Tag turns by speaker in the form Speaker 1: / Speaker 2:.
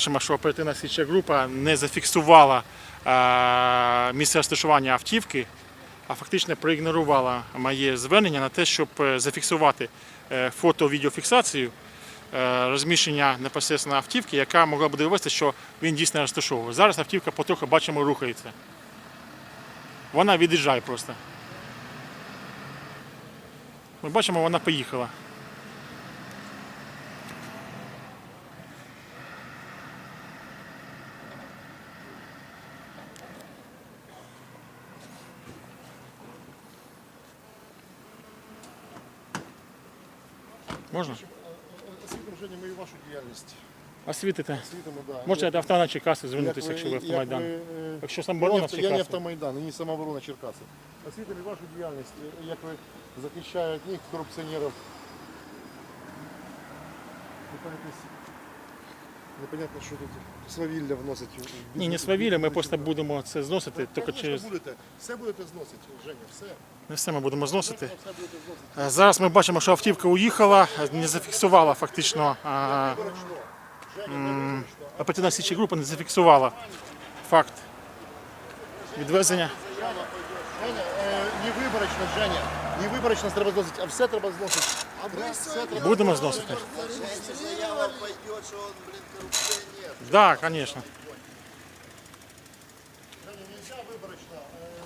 Speaker 1: Бачимо, що оперативна слідча група не зафіксувала е, місце розташування автівки, а фактично проігнорувала моє звернення на те, щоб е, зафіксувати е, фото-відеофіксацію розміщення непосередньо автівки, яка могла б довести, що він дійсно розташовує. Зараз автівка потроху бачимо рухається. Вона від'їжджає просто. Ми бачимо, вона поїхала. Можна?
Speaker 2: Освітимо Женя, мою вашу діяльність.
Speaker 1: Освітите.
Speaker 2: Освітимо, да.
Speaker 1: Можете до автона Черкаси звернутися,
Speaker 2: Як
Speaker 1: якщо ви
Speaker 2: як
Speaker 1: автомайдан.
Speaker 2: ви, е,
Speaker 1: Якщо
Speaker 2: Я не,
Speaker 1: самооборона
Speaker 2: я не автомайдан, і не самооборона Черкаси. Освітимо вашу діяльність, е, як ви захищаєте одних корупціонерів. Непонятно, що тут свавілля вносить. в
Speaker 1: Ні, не свавілля, ми просто будемо це зносити тільки
Speaker 2: Конечно,
Speaker 1: через.
Speaker 2: будете. Все будете зносити, Женя, все.
Speaker 1: Не все ми будемо зносити.
Speaker 2: Все будете зносити.
Speaker 1: Е, Зараз ми бачимо, що автівка уїхала, не зафіксувала фактично. а, м, Оперативна слідча група не зафіксувала факт відвезення.
Speaker 2: Женя, е, не виборочно, Женя. Не виборочно треба зносити, а все треба зносити. Все треба
Speaker 1: Будемо зносити.
Speaker 3: Пойдет, что он, блин, коррупции
Speaker 1: нет. да, конечно.
Speaker 2: Женя, нельзя виборочно. Е,